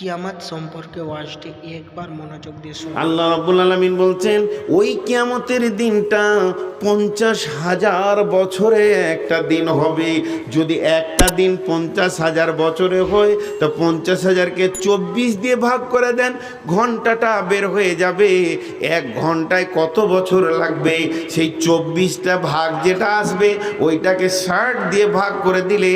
কিয়ামত সম্পর্কে ওয়াজটি একবার মনোযোগ দিয়ে আল্লাহ রাব্বুল আলামিন বলছেন, ওই কিয়ামতের দিনটা পঞ্চাশ হাজার বছরে একটা দিন হবে। যদি একটা দিন পঞ্চাশ হাজার বছরে হয়, তো পঞ্চাশ হাজারকে চব্বিশ দিয়ে ভাগ করে দেন, ঘন্টাটা বের হয়ে যাবে। এক ঘন্টায় কত বছর লাগবে? সেই চব্বিশটা ভাগ যেটা আসবে, ওইটাকে ষাট দিয়ে ভাগ করে দিলে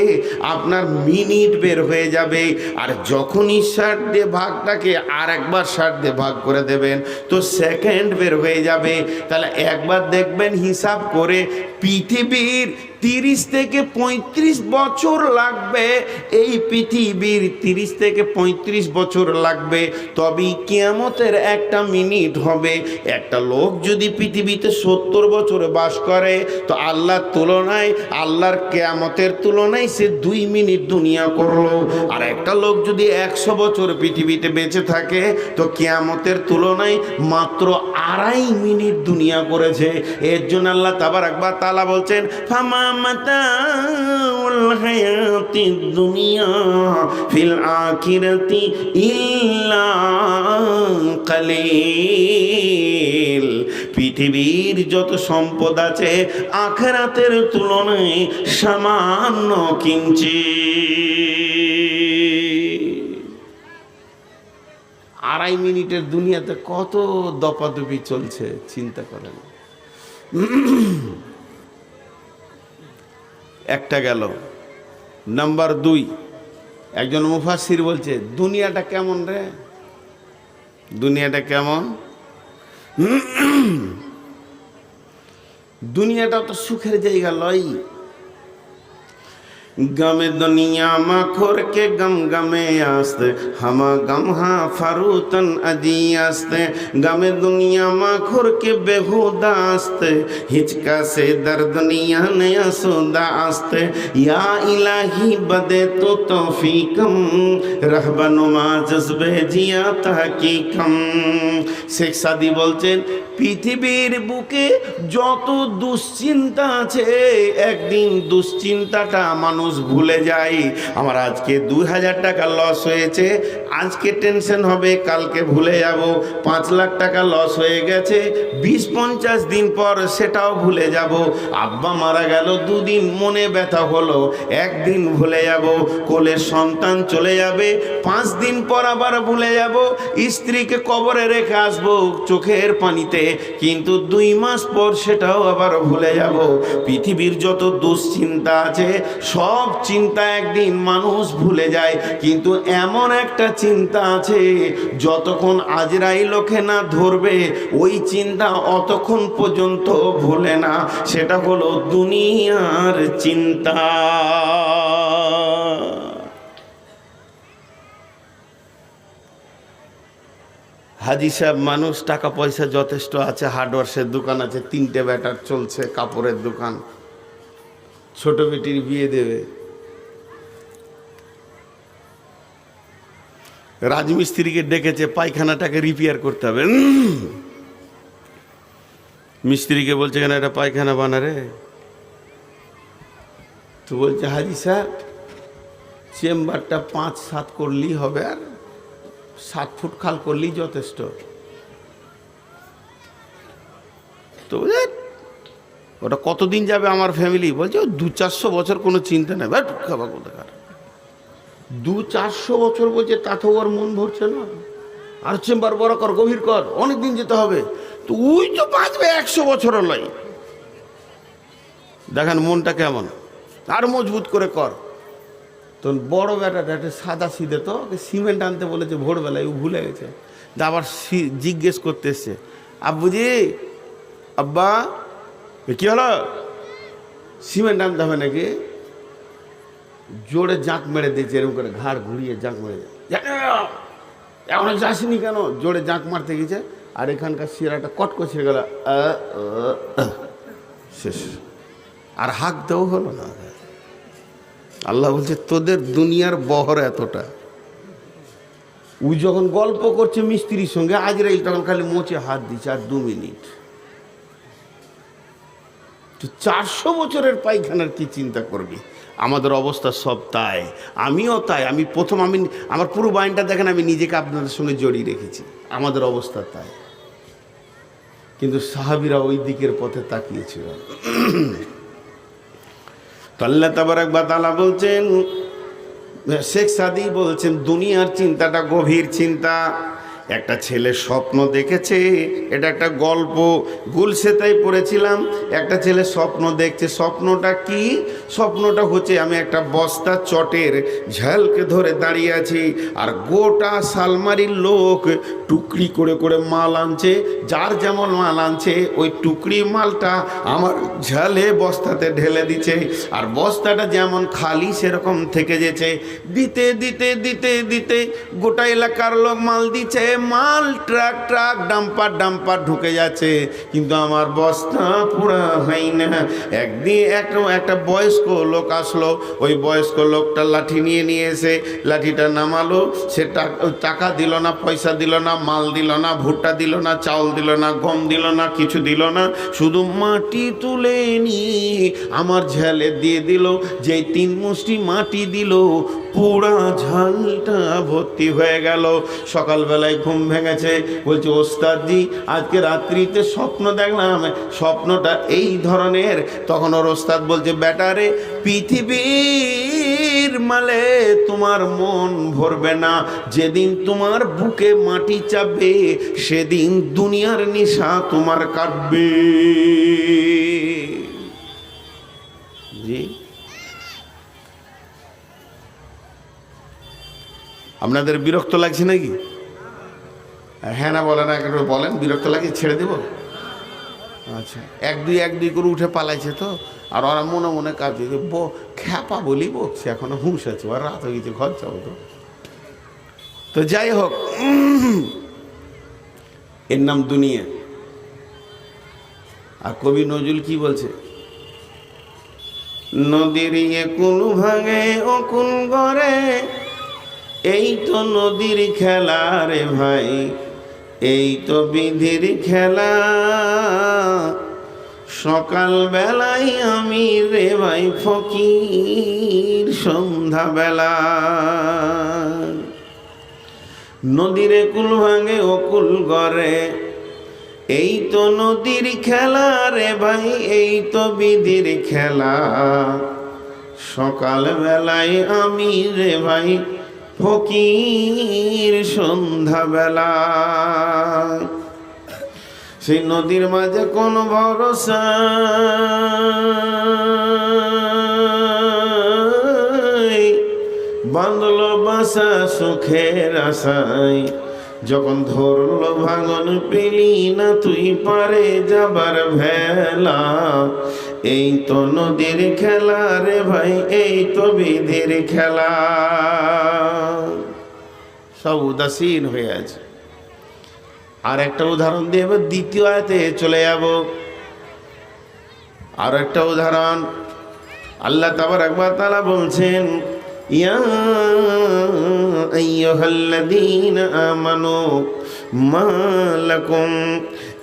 আপনার মিনিট বের হয়ে যাবে। আর যখনই ষাট দিয়ে ভাগটাকে আর একবার ষাট দিয়ে ভাগ করে দেবেন। তো সেকেন্ড বের হয়ে যাবে। তাহলে একবার দেখবেন হিসাব করে পৃথিবীর তিরিশ থেকে পঁয়ত্রিশ বছর লাগবে। এই পৃথিবীর তিরিশ থেকে পঁয়ত্রিশ বছর লাগবে। তবেই কিয়ামতের একটা মিনিট হবে। একটা লোক যদি পৃথিবীতে সত্তর বছর বাস করে, তো আল্লাহর তুলনায়, আল্লাহর কেয়ামতের তুলনায় সে দুই মিনিট দুনিয়া করল। আর একটা লোক যদি একশো বছর পৃথিবীতে বেঁচে থাকে, তো কেয়ামতের তুলনায় মাত্র আড়াই মিনিট দুনিয়া করেছে। এর জন্য আল্লাহ তাবার একবার তালা বলছেন, ফামা মাতাউল হায়াতিদ দুনিয়া ফিল আখিরাতি ইল্লা কালিল পৃথিবীর যত সম্পদ আছে আখেরাতের তুলনায় সামান্য কিঞ্চিত আড়াই মিনিটের দুনিয়াতে কত দপাদপি চলছে, চিন্তা করেন। একটা গেল। নাম্বার দুই, একজন মুফাসির বলছে, দুনিয়াটা কেমন রে? দুনিয়াটা কেমন? দুনিয়াটা তো সুখের জায়গা লয়। गमे दुनिया माखोर के गम गमे आस्ते हमा गम हा फरूतन अजी आस्ते गमे दुनिया माखोर के बेहुदा आस्ते हिचका से दर दुनिया नया सुदा आस्ते या इलाही बदे तो तौफीकम रहबनुमा जज्बे जिया तहकीकम শেখ সাদি বলছেন পৃথিবীর বুকে যত দুশ্চিন্তা আছে একদিন দুশ্চিন্তাটা মানুষ ভুলে যায় আমার আজকে দুই হাজার টাকা লস হয়েছে। আজকে টেনশন হবে, কালকে ভুলে যাব। পাঁচ লাখ টাকা লস হয়ে গেছে। বিশ পঞ্চাশ দিন পর সেটাও ভুলে যাব। আব্বা মারা গেল, দুদিন মনে ব্যথা হলো। একদিন ভুলে যাব কোলের সন্তান চলে যাবে। পাঁচ দিন পর আবার ভুলে যাব। স্ত্রীকে কবরে রেখে আসব চোখের পানিতে। কিন্তু দুই মাস পর সেটাও আবার ভুলে যাব। পৃথিবীর যত দুশ্চিন্তা আছে, সব চিন্তা একদিন মানুষ ভুলে যায়। কিন্তু এমন একটা চিন্তা আছে, যতক্ষণ আজরাই লোকে না ধরবে, ওই চিন্তা অতক্ষণ পর্যন্ত ভুলে না। সেটা হলো দুনিয়ার চিন্তা। হাজি সাহেব, মানুষ টাকা পয়সা যথেষ্ট আছে, হার্ডওয়ার্সের দোকান আছে, তিনটে ব্যাটার চলছে, কাপড়ের দোকান। ছোট বেটির বিয়ে দেবে। রাজমিস্ত্রিকে ডেকেছে, পায়খানাটাকে রিপেয়ার করতে হবে। মিস্ত্রিকে বলছে, কেন এটা পায়খানা বানারে তো বলছে, হাজি সাহেব চেম্বারটা পাঁচ সাত করলেই হবে আর সাত ফুট খাল করলেই যথেষ্ট। তো ওটা কতদিন যাবে আমার ফ্যামিলি বলছে, "ও দু চারশো বছর কোনো চিন্তা নেই। বাট খাবার কোথাকার? দু চারশো বছর বলছে তাতেও ওর মন ভরছে না। আর চেম্বার বড় কর, গভীর কর অনেক দিন যেতে হবে। তো ওই তো বাঁচবে একশো বছর লয় দেখেন মনটা কেমন? আর মজবুত করে কর। তো বড় ব্যাটাটা একটা সাদা সিদে তো, ওকে সিমেন্ট আনতে বলেছে ভোরবেলায়, ও ভুলে গেছে। তা আবার জিজ্ঞেস করতে এসছে, আব্বুজি, আব্বা কি হলো? সিমেন্ট আনতে হবে নাকি? জোরে জাঁক মেরে দিয়েছে, এরকম করে ঘাড় ঘুরিয়ে জাঁক মেরে। এখনও যাসনি কেন? জোরে জাঁক মারতে গেছে। আর এখানকার শিরাটা কটকো ছিঁড়ে গেল। শেষ। আর হাঁক দেও হলো না। আল্লাহ বলছে, তোদের দুনিয়ার বহর এতটা। ও যখন গল্প করছে মিস্ত্রির সঙ্গে, আজরাইল তখন খালি মোচে হাত দিচ্ছে আর দু মিনিট। চারশো বছরের পায়খানার কি চিন্তা করবি? আমাদের অবস্থা সব তাই। আমিও তাই। আমি প্রথম আমি আমার পুরো বাইনটা দেখেন, আমি নিজেকে আপনাদের সঙ্গে জড়িয়ে রেখেছি। আমাদের অবস্থা তাই। কিন্তু সাহাবিরা ওই দিকের পথে তাকিয়েছিল। তো আল্লাহ তাবারাক বা তালা বলছেন, শেখ সাদি বলছেন, দুনিয়ার চিন্তাটা গভীর চিন্তা। একটা ছেলে স্বপ্ন দেখেছে, এটা একটা গল্প। গুলসেতাই পড়েছিলাম, একটা ছেলে স্বপ্ন দেখছে। স্বপ্নটা কি? স্বপ্নটা হচ্ছে আমি একটা বস্তা চটের ঝালকে ধরে দাঁড়িয়ে আছি, আর গোটা সালমারির লোক টুকরি করে করে মাল আনছে। যার যেমন মাল আনছে, ওই টুকরি মালটা আমার ঝালে বস্তাতে ঢেলে দিচ্ছে, আর বস্তাটা যেমন খালি সেরকম থেকে যেছে। দিতে দিতে দিতে দিতে গোটা এলাকার লোক মাল দিচ্ছে। মাল, ট্রাক ট্রাক, ডাম্পার ডাম্পার ঢুকে যাচ্ছে। কিন্তু আমার বস্তা পুরা হয় না। একদিন একটা একটা বয়স্ক লোক আসলো। ওই বয়স্ক লোকটা লাঠি নিয়ে নিয়ে এসে লাঠিটা নামালো। সে টাকা দিল না, পয়সা দিল না, মাল দিল না, ভুট্টা দিল না, চাউল দিল না, গম দিল না, কিছু দিল না। শুধু মাটি তুলে নিয়ে আমার ঝালে দিয়ে দিল। যে তিন মুষ্টি মাটি দিল, পুরা ঝালটা ভর্তি হয়ে গেল। সকালবেলায় ঘুম ভেঙেছে। বলছে ওস্তাদজি আজকে রাত্রিতে স্বপ্ন দেখলাম। স্বপ্নটা এই ধরনের। তখন ওর ওস্তাদ বলছে ব্যাটারে পৃথিবীর মালে তোমার মন ভরবে না। যেদিন তোমার বুকে মাটি চাপবে, সেদিন দুনিয়ার নিশা তোমার কাটবে। জি। আপনাদের বিরক্ত লাগছে নাকি? হ্যাঁ না বলে না একটু বলেন, বিরক্ত লাগে, ছেড়ে দেব। আচ্ছা এক দুই এক দুই করে উঠে পালাইছে তো, আর ওরা মনে মনে কাঁপছে যে, বো, খ্যাপা বলি বকছে এখনও হুঁশ আছে, ওর রাত হয়ে গেছে, ঘর যাব তো। তো যাই হোক এর নাম দুনিয়া। আর কবি নজরুল কি বলছে? নদীর ইয়ে কুল ভাঙে ও কুল গড়ে, এই তো নদীর খেলা রে ভাই এই তো বিধির খেলা। সকাল বেলায় আমি রে ভাই ফকির সন্ধ্যা বেলা নদীরে কুল ভাঙে ও কুল গড়ে। এই তো নদীর খেলা রে ভাই, এই তো বিধির খেলা। সকাল বেলায় আমি রে ভাই ফকির সন্ধ্যাবেলা। সেই নদীর মাঝে কোন ভরসা বাঁধল বাসা সুখের আশায়। যখন ধরলো ভাঙন পেলি না তুই পারে যাবার ভেলা। এই তো নদীর খেলা রে ভাই, এই তো বিধির খেলা। সব উদাসীন হয়ে আছে। আর একটা উদাহরণ দিয়ে এবার দ্বিতীয় আয়তে চলে যাব। আর একটা উদাহরণ। আল্লাহ তাবার একবার তালা বলছেন ইয়া আমানু মা লাকুম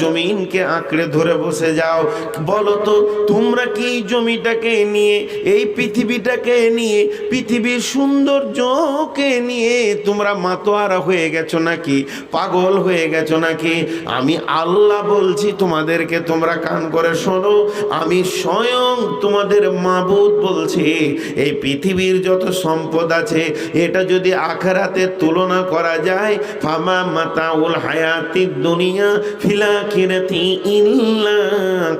জমিনকে আঁকড়ে ধরে বসে যাও। বলো তো, তোমরা কি এই জমিটাকে নিয়ে, এই পৃথিবীটাকে নিয়ে, পৃথিবীর সৌন্দর্যকে নিয়ে তোমরা মাতোয়ারা হয়ে গেছো নাকি? পাগল হয়ে গেছো নাকি? আমি আল্লাহ বলছি, তোমাদেরকে তোমরা কান করে শোনো। আমি স্বয়ং তোমাদের মাবুদ বলছি, এই পৃথিবীর যত সম্পদ আছে, এটা যদি আখরাতে তুলনা করা যায়, ফামা মাতাউল হায়াতি দুনিয়া ইল্লা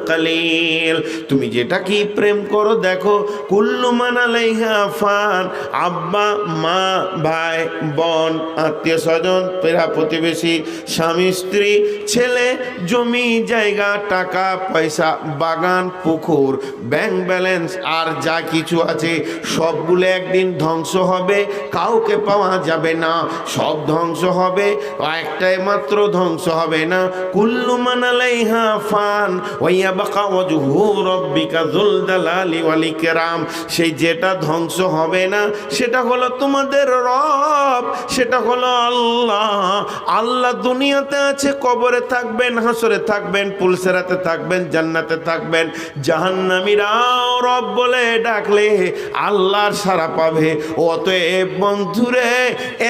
কালিল। তুমি যেটা কি প্রেম করো দেখো, কুল্লু মান আলাইহা ফান, আব্বা, মা, ভাই, বোন, আত্মীয় স্বজন পেরা প্রতিবেশী, স্বামী, স্ত্রী, ছেলে, জমি, জায়গা, টাকা, পয়সা, বাগান, পুকুর, ব্যাংক ব্যালেন্স, আর যা কিছু আছে, সবগুলো একদিন ধ্বংস হবে, কাউকে পাওয়া যাবে না। সব ধ্বংস হবে একটাই মাত্র ধ্বংস হবে না। কুল্লু মানালাইহা ফান ওয়াইয়া বাকা ওয়াজহু রাব্বিকা যুল জালালি ওয়াল ইকরাম সেই যেটা ধ্বংস হবে না, সেটা হলো তোমাদের রব, সেটা হলো আল্লাহ। আল্লাহ দুনিয়াতে আছে, কবরে থাকবেন, হাসরে থাকবেন, পুলসেরাতে থাকবেন, জান্নাতে থাকবেন। জাহান্নামীরাও রব বলে ডাকলে আল্লাহর সারা পাবে। অতএব বন্ধুরে,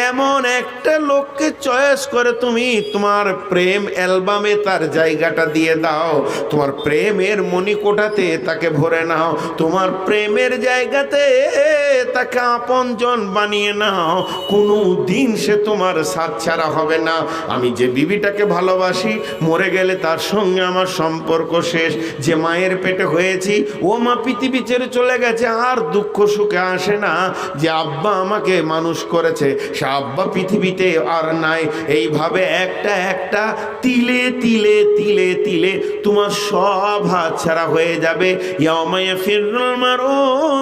এমন একটা লোককে চয়েস করে তুমি তোমার প্রেম অ্যালবামে তার জায়গাটা দিয়ে দাও। তোমার প্রেমের মণিকোটাতে তাকে ভরে নাও। তোমার প্রেমের জায়গাতে তাকে আপনজন বানিয়ে নাও। কোনো দিন সে তোমার সাথ ছাড়া হবে না। আমি যে বিবিটাকে ভালোবাসি, মরে গেলে তার সঙ্গে আমার সম্পর্ক শেষ। যে মায়ের পেটে হয়েছি, ও মা পৃথিবী ছেড়ে চলে গেছে, আর দুঃখ সুখে আসে না। যে আব্বা আমাকে মানুষ করেছে, সে আব্বা পৃথিবীতে আর নাই। এইভাবে একটা একটা তিলে তিলে তিলে তিলে তিলে তোমার সব হাত ছাড়া হয়ে যাবে। ইয়ামায়া ফিরুল মারু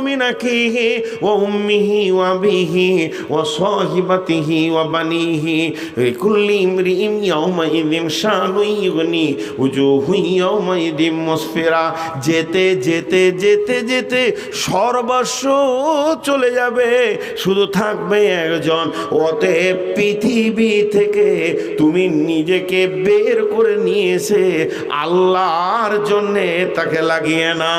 মিনাকিহি ওয়া উম্মিহি ওয়া বিহি ওয়া সাহিবাতিহি ওয়া বানিহি। লিকুল্লি ইমরিইম ইয়াউমাইযিন শানু ইগনি উজুহু ইয়াউমাইযিন মুসফিরা। যেতে যেতে যেতে যেতে সর্বস্ব চলে যাবে। শুধু থাকবে একজন। অতএব পৃথিবী থেকে তুমি নিজেকে বের করে নিয়ে এসে আল্লাহর জন্যে তাকে লাগিয়ে না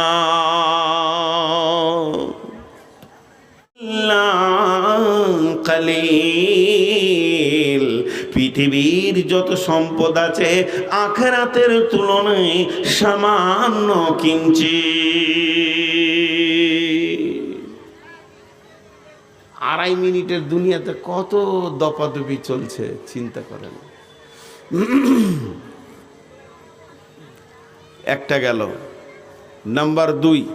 কালিল, পৃথিবীর যত সম্পদ আছে, আখেরাতের তুলনায় সামান্য কিঞ্চি। আড়াই মিনিটের দুনিয়াতে কত দপাদপি চলছে, চিন্তা করেন। একটা গেল। নাম্বার দুই,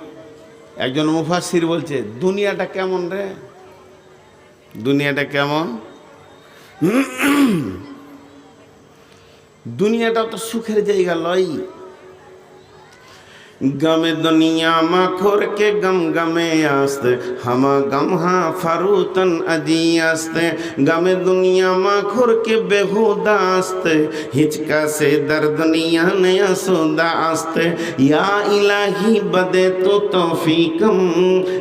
একজন মুফাসির বলছে, দুনিয়াটা কেমন রে? দুনিয়াটা কেমন? দুনিয়াটা তো সুখের জায়গা লয়। गमे दुनिया मा खोर के गम गमे आस्त हमा गम हा फरूतन अदी आस्त गमे दुनिया मा खोर के बेहुदा आस्त हिचका से दर्द निया नया सुदा आस्त या इलाही बदे तो तौफीकम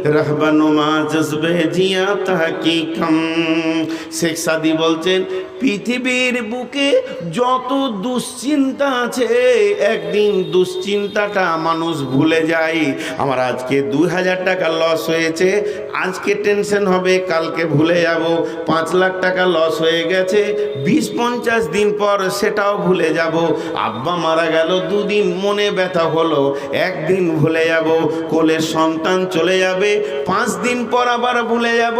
रहबनो मा जज्बे जिया तहकीकम শেখ সাদি বলছেন পৃথিবীর বুকে যত দুশ্চিন্তা আছে একদিন দুশ্চিন্তাটা মানুষ ভুলে যায় আমার আজকে দুই হাজার টাকা লস হয়েছে। আজকে টেনশন হবে, কালকে ভুলে যাব। পাঁচ লাখ টাকা লস হয়ে গেছে। বিশ পঞ্চাশ দিন পর সেটাও ভুলে যাব। আব্বা মারা গেল, দুদিন মনে ব্যথা হলো। একদিন ভুলে যাব কোলের সন্তান চলে যাবে। পাঁচ দিন পর আবার ভুলে যাব।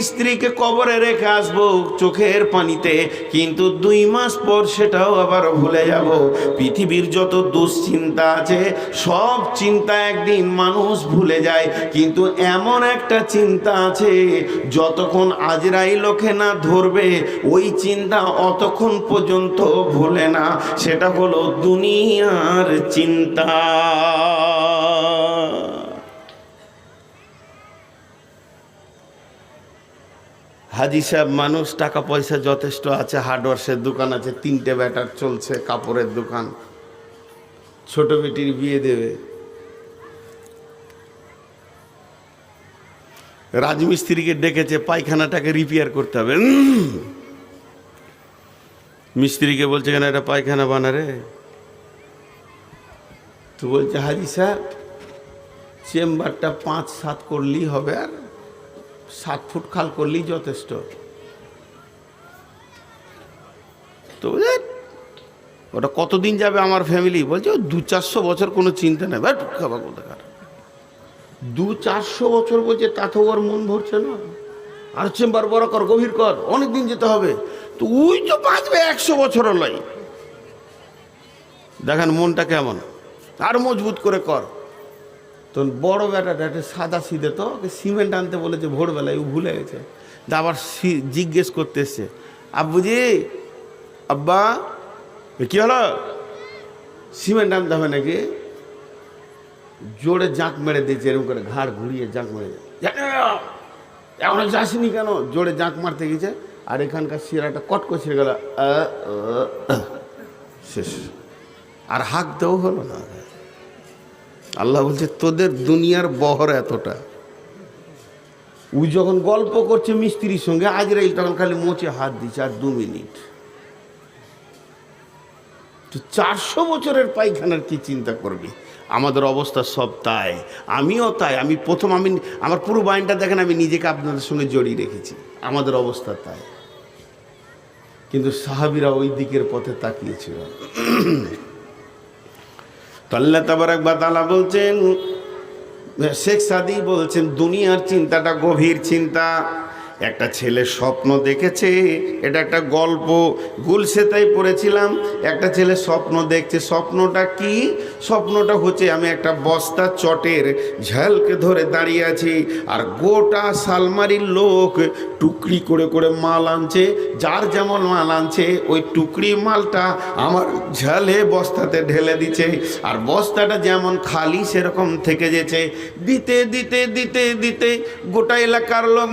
স্ত্রীকে কবরে রেখে আসব চোখের পানিতে। কিন্তু দুই মাস পর সেটাও আবার ভুলে যাব। পৃথিবীর যত দুশ্চিন্তা আছে, সব চিন্তা একদিন মানুষ ভুলে যায়। কিন্তু এমন একটা চিন্তা আছে, যতক্ষণ আজরাই লোকে না ধরবে, ওই চিন্তা অতক্ষণ পর্যন্ত ভুলে না। সেটা হলো দুনিয়ার চিন্তা। হাজি সাহেব, মানুষ টাকা পয়সা যথেষ্ট আছে, হার্ডওয়ার্সের দোকান আছে, তিনটে ব্যাটার চলছে, কাপড়ের দোকান। ছোট বেটির বিয়ে দেবে। রাজমিস্ত্রিকে ডেকেছে, পায়খানাটাকে রিপেয়ার করতে হবে। মিস্ত্রিকে বলছে, কেন এটা পায়খানা বানারে তো বলছে, হাজি সাহেব চেম্বারটা পাঁচ সাত করলেই হবে আর সাত ফুট খাল করলেই যথেষ্ট। তো ওটা কতদিন যাবে আমার ফ্যামিলি বলছে "ও দু চারশো বছর কোনো চিন্তা নেই। বাট খাবার কোথাকার দু চারশো বছর বলছে তাতেও ওর মন ভরছে না। আর চেম্বার বড় কর, গভীর কর অনেক দিন যেতে হবে। তো ওই তো বাঁচবে একশো বছরও লয় দেখেন মনটা কেমন। আর মজবুত করে কর। তো বড় বেটাটা একটা সাদা সিধে তো, ওকে সিমেন্ট আনতে বলেছে ভোরবেলায়, ও ভুলে গেছে। আবার জিজ্ঞেস করতে এসছে, আব্বুজি, আব্বা কি হলো? সিমেন্ট আনতে হবে নাকি? জোরে জাঁক মেরে দিয়েছে, এরকম করে ঘাড় ঘুরিয়ে জাঁক মেরে। এখনও যাসনি কেন? জোরে জাঁক মারতে গেছে, আর এখানকার শিরাটা কট ছিঁড়ে গেল। শেষ। আর হাঁক দেও হলো না। আল্লাহ বলছে, তোদের দুনিয়ার বহর এতটা। ও যখন গল্প করছে মিস্ত্রির সঙ্গে, আজরাইল তখন খালি মোচে হাত দিচ্ছে আর দু মিনিট। তো চারশো বছরের পায়খানার কি চিন্তা করবি? আমাদের অবস্থা সব তাই। আমিও তাই। আমি প্রথম আমি আমার পুরো বাইনটা দেখেন, আমি নিজেকে আপনাদের সঙ্গে জড়িয়ে রেখেছি। আমাদের অবস্থা তাই। কিন্তু সাহাবিরা ওই দিকের পথে তাকিয়েছিল। তো আল্লাহ তাবারাক বা তাআলা বলছেন, শেখ সাদি বলছেন, দুনিয়ার চিন্তাটা গভীর চিন্তা। একটা ছেলে স্বপ্ন দেখেছে, এটা একটা গল্প। গুলসেতাই পড়েছিলাম, একটা ছেলে স্বপ্ন দেখছে। স্বপ্নটা কি? স্বপ্নটা হচ্ছে আমি একটা বস্তা চটের ঝালকে ধরে দাঁড়িয়ে আছি, আর গোটা সালমারির লোক টুকরি করে করে মাল আনছে, যার যেমন মাল আনছে, ওই টুকরি মালটা আমার ঝালে বস্তাতে ঢেলে দিচ্ছে, আর বস্তাটা যেমন খালি সেরকম থেকে যেছে। দিতে দিতে দিতে দিতে গোটা এলাকার লোক